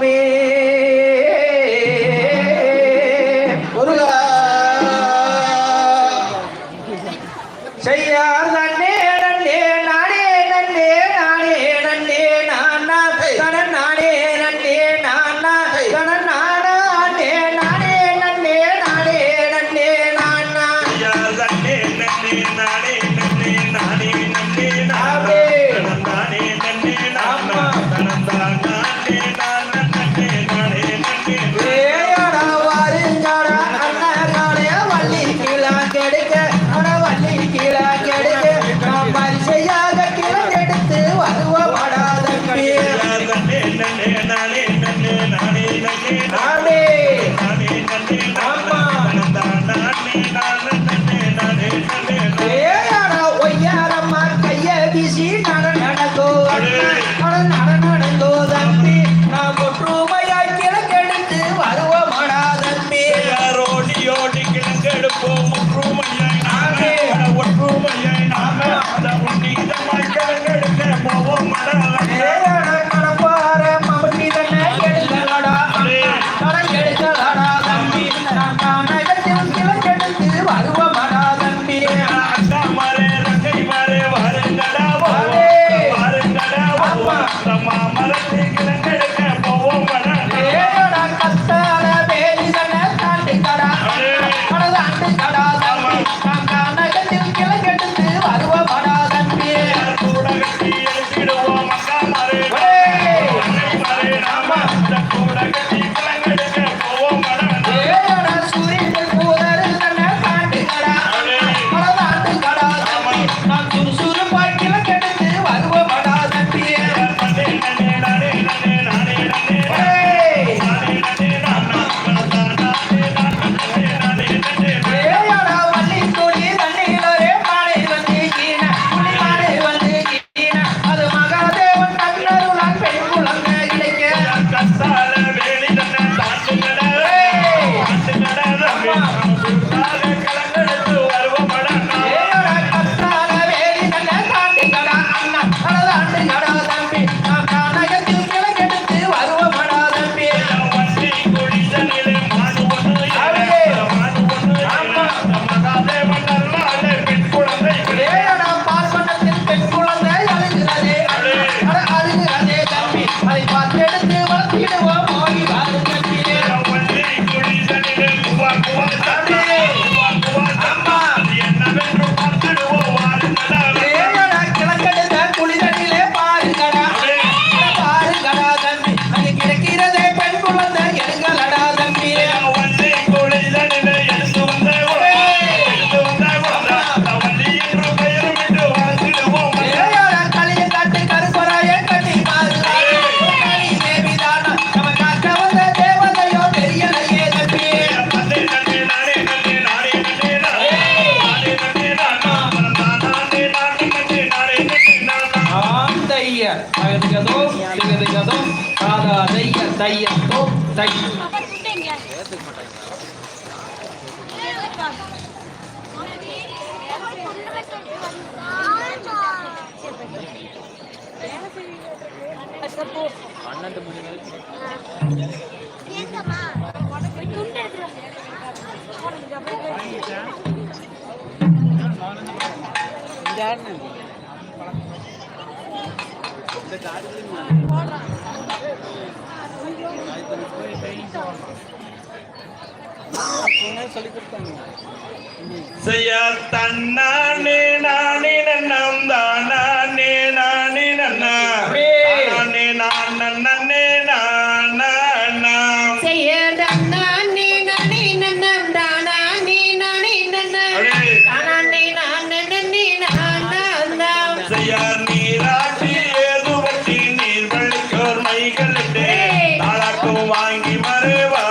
me. Yeah. போல் தைய தகதிகதோ திகதிகதோ தாதா தைய தையத்தோ தை பன்னெண்டு மணி நேரம் செய்ய தன்னானே நான் Hare Hare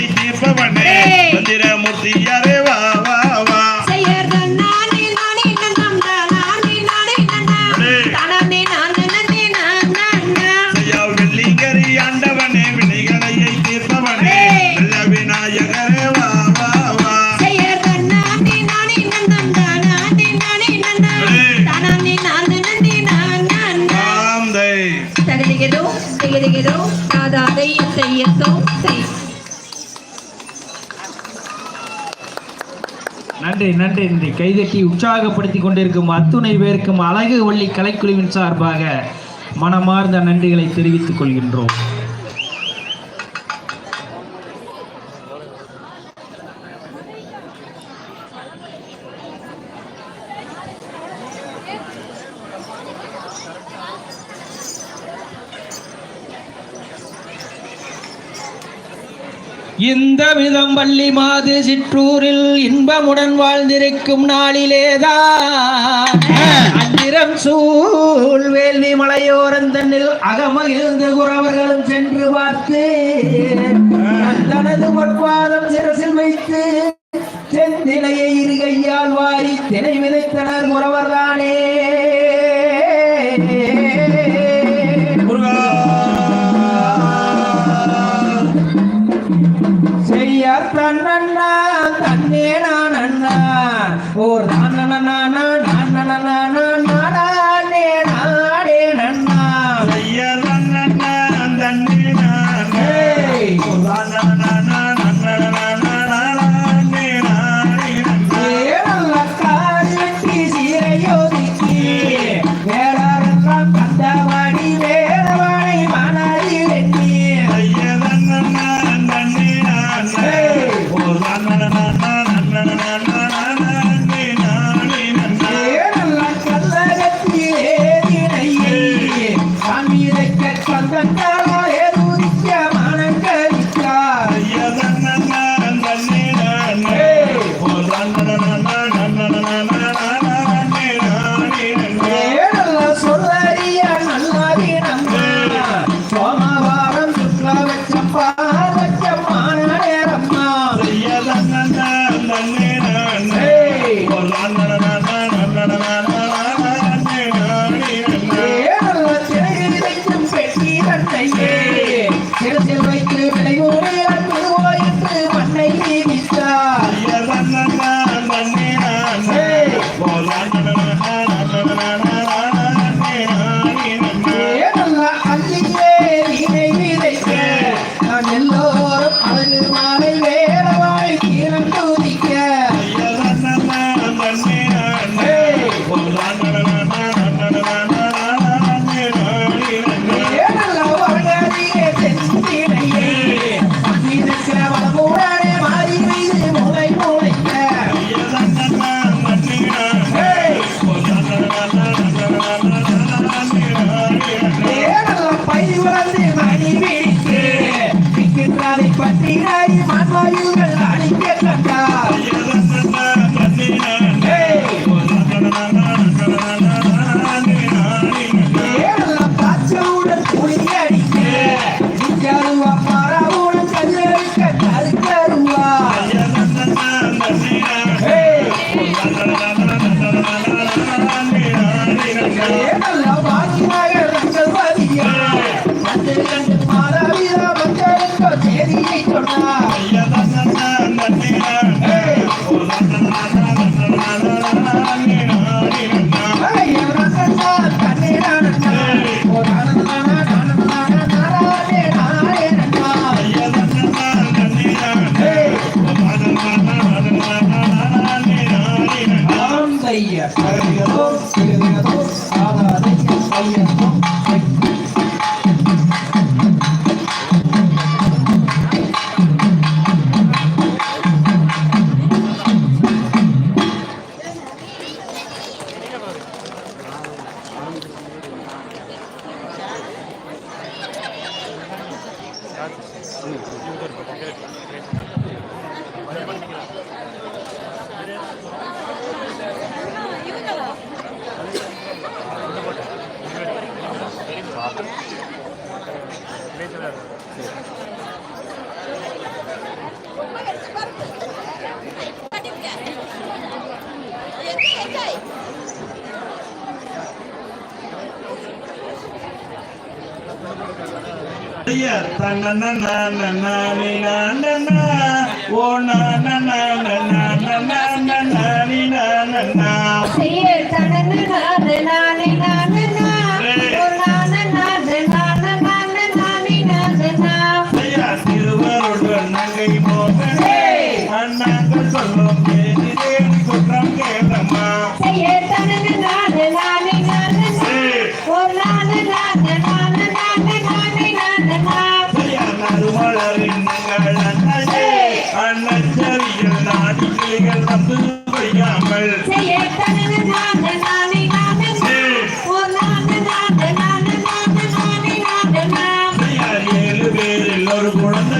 நினைப்பவன் நன்றி நன்றி நன்றி. கைதட்டி உற்சாகப்படுத்தி கொண்டிருக்கும் அத்துணை பேருக்கும் அழகு வள்ளி கலைக்குழுவின் சார்பாக மனமார்ந்த நன்றிகளை தெரிவித்துக் கொள்கின்றோம். இந்த விதம் பள்ளி மாது சிற்றூரில் இன்பமுடன் வாழ்ந்திருக்கும் நாளிலேதான் அந்திரம் சூழ் வேள்வி மலையோரந்தன்னில் அகமகிழ்ந்து குறவர்களும் சென்று பார்த்து தனது பொற்பாதம் சிரசில் வைத்து தென்னிலையை இருகையால் வாரி தினை விதைத்தனர் குறவர்தானே. Yeah. ஐயர் ஐயர் ஐயர் ஐயர் ஐயா தன்ன நான் நானே நான் ஓ நான் நான் குழந்தையார் ஏழு பேரில் குழந்தை.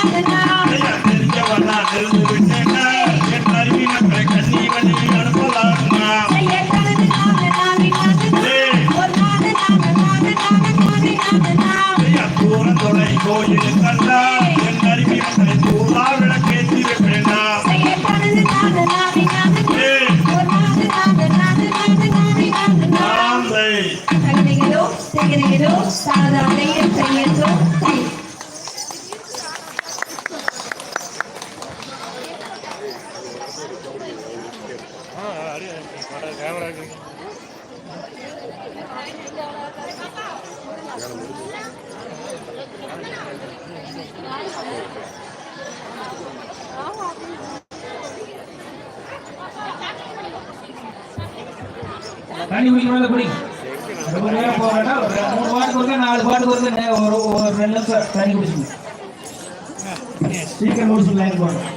Hallelujah. தண்ணி குடிக்கணும் குடி. மூணு பாட்டுக்கு வந்து நாலு பாட்டுக்கு வந்து ஒரு ரெண்டு நிமிஷம் தண்ணி குடிச்சுங்க சீக்கிரம் முடிச்சு லைன் போகணும்